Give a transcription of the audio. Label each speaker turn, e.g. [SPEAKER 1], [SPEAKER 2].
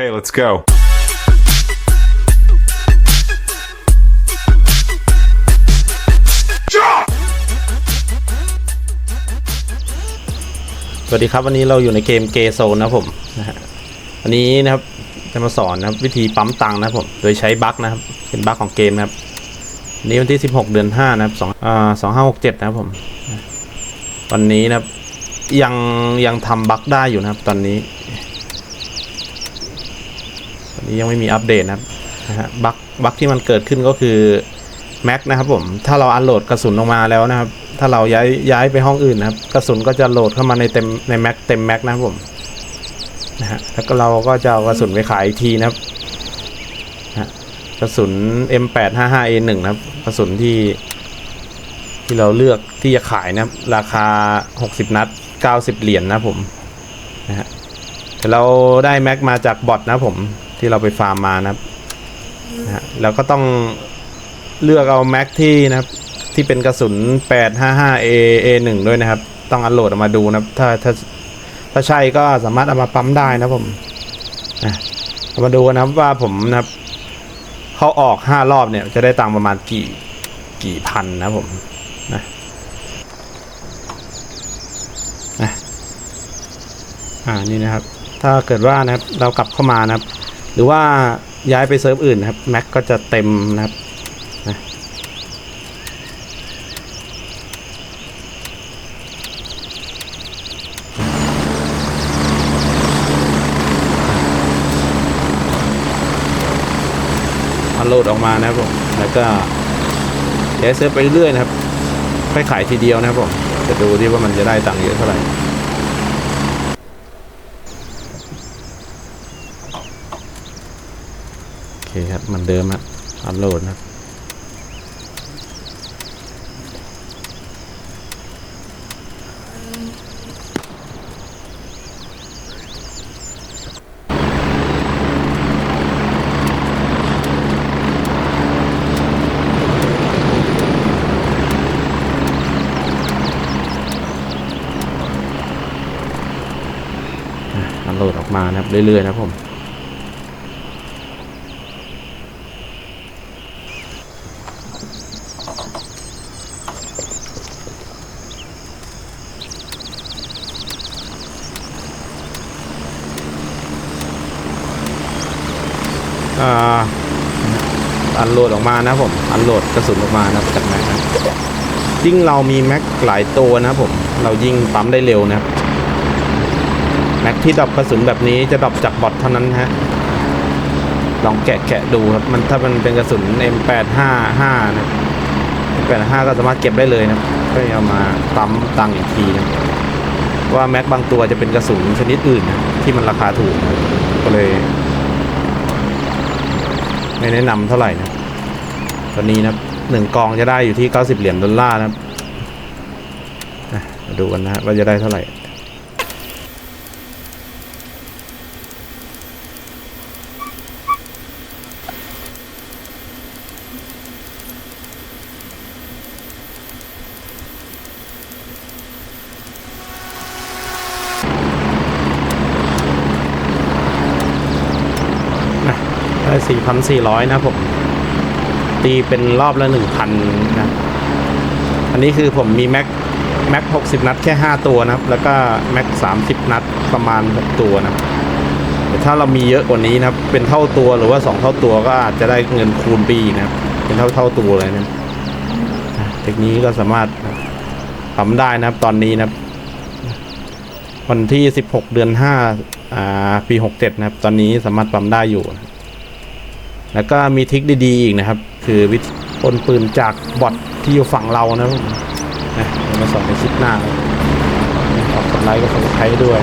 [SPEAKER 1] Okay, let's go.
[SPEAKER 2] สวัสดีครับวันนี้เราอยู่ในเกมเกโซนนะผมนะฮะอันนี้นะครับจะมาสอนนะครับวิธีปั๊มตังค์นะครับผมโดยใช้บั๊กนะครับเป็นบั๊กของเกมนะครับวันนี้วันที่ 16 เดือน 5 นะครับ2อ่า2567นะครับผมวันนี้นะครับยังยังทำบั๊กได้อยู่นะครับตอนนี้ นี้ยังไม่มีอัปเดตนะครับนะฮะบั๊กบั๊กที่มันเกิดขึ้นก็คือแม็กนะครับผมถ้าเราอันโหลดกระสุนลงมาแล้วนะครับ ถ้าเราย้ายย้ายไปห้องอื่นนะครับ กระสุนก็จะโหลดเข้ามาในเต็มในแม็กเต็มแม็กนะครับผมนะฮะแล้วก็เราก็จะเอากระสุนไปขายอีกทีนะครับนะกระสุน M855A1 นะครับกระสุนที่ ที่เราเลือกที่จะขายนะครับ ราคา 60 นัด 90 เหรียญนะผมนะฮะแต่เราได้แม็กมาจากบอทนะผม ที่เราไปฟาร์มมานะครับนะฮะแล้วก็ต้องเลือกเอาแม็กที่นะครับ ที่เป็นกระสุน 855A A1 ด้วยนะครับ ต้องอันโหลดออกมาดูนะครับถ้าถ้าถ้าใช่ก็สามารถเอามาปั๊มได้นะผมนะเอามาดูนะครับว่าผมนะครับเขาออก5รอบเนี่ยจะได้ตังค์ประมาณกี่กี่พันนะผมนะนะอ่านี่นะครับ ถ้าเกิดว่านะครับเรากลับเข้ามานะครับ รือว่าย้ายไปเซิร์ฟอื่นนะครับแม็กก็จะเต็มนะครับอันโหลดออกมานะครับผมแล้วก็เดี๋ยเซิร์ฟไปเรื่อยๆนะครับค่อยขายทีเดียวนะครับผมจะดูที่ว่ามันจะได้ตังค์เยอะเท่าไหร่ โอ เคครับเหมันเดิมครับอันโหลดนะครับอันโหลดออกมานะครับเรื่อยๆนะครับผม อันโหลดออกมานะผมอันโหลดกระสุนออกมานะครับจากแม็กนะยิ่งเรามีแม็กหลายตัวนะผมเรายิ่งปั๊มได้เร็วนะครับแม็กที่ดรอปกระสุนแบบนี้จะดรอปจากบอทเท่านั้นฮะลองแกะแกะดูครับมันถ้ามันเป็นกระสุน M855 นะ M85 ก็สามารถเก็บได้เลยนะก็เอามาปั๊มตังอีกทีนะว่าแม็กบางตัวจะเป็นกระสุนชนิดอื่นนะที่มันราคาถูกนะก็เลย ไม่แนะนำเท่าไหร่นะตอนนี้นะหนึ่งกองจะได้อยู่ที่ 90 เหรียญดอลลาร์นะครับมาดูกันนะฮะว่าจะได้เท่าไหร่ 4,400 นะผม ตีเป็นรอบละ 1,000 นะ อันนี้คือผมมีแม็กแม็ก 60 นัดแค่ 5 ตัวนะแล้วก็แม็ก 30 นัดประมาณ 6 ตัวนะถ้าเรามีเยอะกว่านี้นะเป็นเท่าตัวหรือว่า 2 เท่าตัวก็อาจจะได้เงินคูณปีนะเป็นเท่าเท่าตัวเลยนะเทคนี้ก็สามารถทำได้นะครับตอนนี้นะวันที่ 16 เดือน 5 อ่า ปี 67 นะครับ ตอนนี้สามารถปั๊มได้อยู่ แล้วก็มีทิคดีๆอีกนะครับ คือวิธีปนปืนจากบอทที่อยู่ฝั่งเรานะครับนะมาสอนในคลิปหน้าขอบฝากกดไลค์กับกดไลค์ด้วย